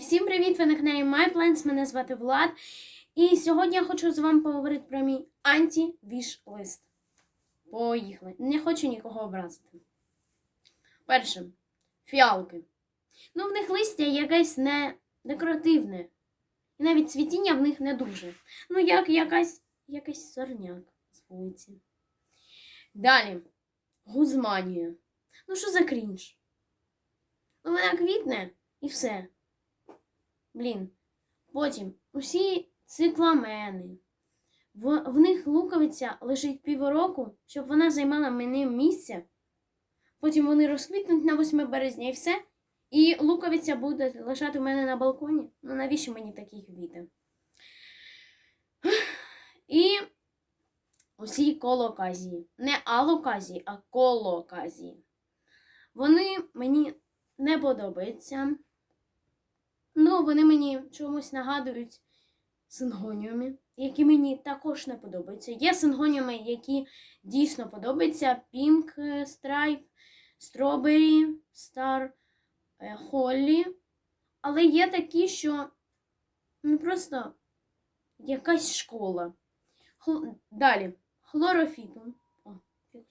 всім привіт! Ви на каналі MyPlants, мене звати Влад. І сьогодні я хочу з вами поговорити про мій анті-віш-лист. Поїхали. Не хочу нікого образити. Перше. Фіалки. Ну, в них листя якесь не декоративне. І навіть цвітіння в них не дуже. Ну, як якась, якийсь сорняк з вулиці. Далі. Гузманія. Ну, що за крінж? Ну, вона квітне і все. Блін. Потім усі цикламени. В, в них луковиця лежить півроку, щоб вона займала мене місце. Потім вони розквітнуть на 8 березня і все. І луковиця буде лежати у мене на балконі. Ну навіщо мені такі квіти? І усі колоказії. Не алоказії, а колоказії. Вони мені не подобаються. Ну, вони мені чомусь нагадують сингоніуми, які мені також не подобаються. Є сингоніуми, які дійсно подобаються: Pink е, Stripe, Strawberry, Star, е, Holly. Але є такі, що ну, просто якась школа. Хл... Далі. Хлорофітум. О,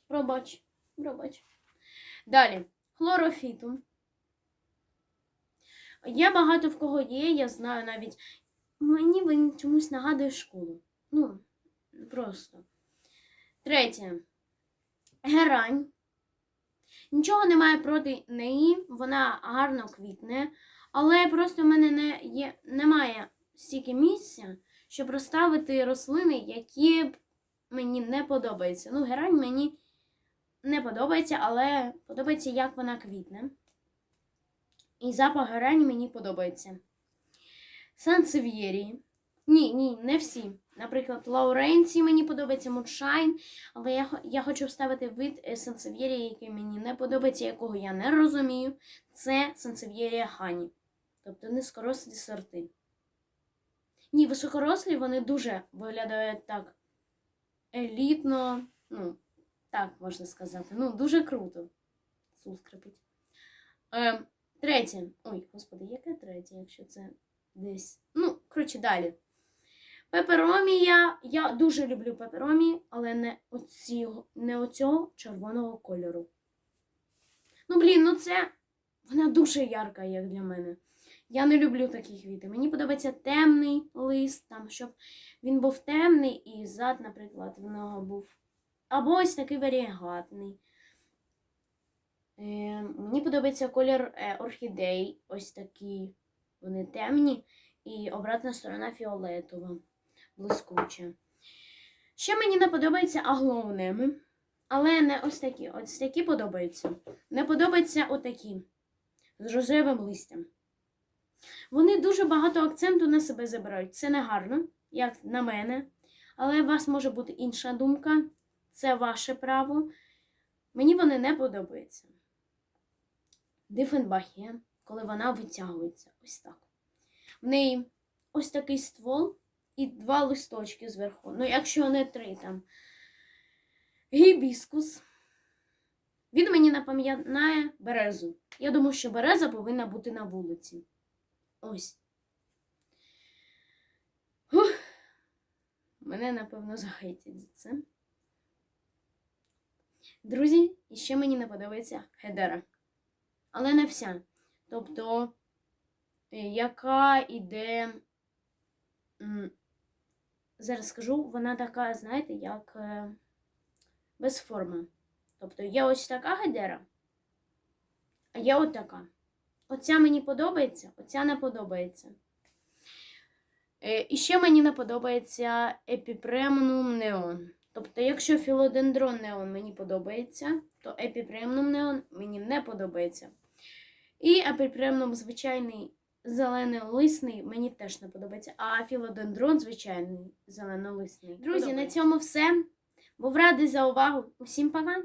пробач, пробач. Далі. Хлорофітум. Є багато в кого є, я знаю навіть. Мені він чомусь нагадує школу. Ну, просто. Третє. Герань. Нічого немає проти неї, вона гарно квітне, але просто в мене не є, немає стільки місця, щоб розставити рослини, які мені не подобаються. Ну, герань мені не подобається, але подобається, як вона квітне. І запах герань мені подобається. Сансев'єрії. Ні, ні, не всі. Наприклад, Лауренці мені подобається Мудшайн, але я, я хочу вставити вид е, який мені не подобається, якого я не розумію. Це сансев'єрія Хані. Тобто низькорослі сорти. Ні, високорослі вони дуже виглядають так елітно, ну, так можна сказати. Ну, дуже круто. Сул скрипить. Ем, Третє. Ой, господи, яке третє, якщо це десь. Ну, коротше, далі. Пеперомія. Я дуже люблю пеперомі, але не, оці, не оцього червоного кольору. Ну, блін, ну це. Вона дуже ярка, як для мене. Я не люблю такі квіти. Мені подобається темний лист, там, щоб він був темний і зад, наприклад, в нього був. Або ось такий варіагатний. Подобається колір е, орхідей, ось такі вони темні, і обратна сторона фіолетова, блискуча. Ще мені не подобаються аглоунеми, але не ось такі. Ось такі подобаються. Не подобаються отакі з рожевим листям. Вони дуже багато акценту на себе забирають. Це не гарно, як на мене. Але у вас може бути інша думка. Це ваше право. Мені вони не подобаються. Дифенбахія, коли вона витягується ось так. В неї ось такий ствол і два листочки зверху. Ну, якщо не три там. Гібіскус. Він мені напам'ятає березу. Я думаю, що береза повинна бути на вулиці. Ось. Фух. Мене, напевно, захейтять за це. Друзі, і ще мені не подобається хедера. Але не вся. Тобто, е, яка іде. Зараз скажу, вона така, знаєте, як е, без форми. Тобто є ось така гедера, а є от така. Оця мені подобається, оця не подобається. Е, І ще мені не подобається епіпремнум неон. Тобто, якщо філодендрон неон мені подобається, то епіпремнум неон мені не подобається. І епіпремнум звичайний зеленолисний мені теж не подобається. А філодендрон звичайний зеленолисний. Друзі, на цьому все. Був радий за увагу. Усім пока!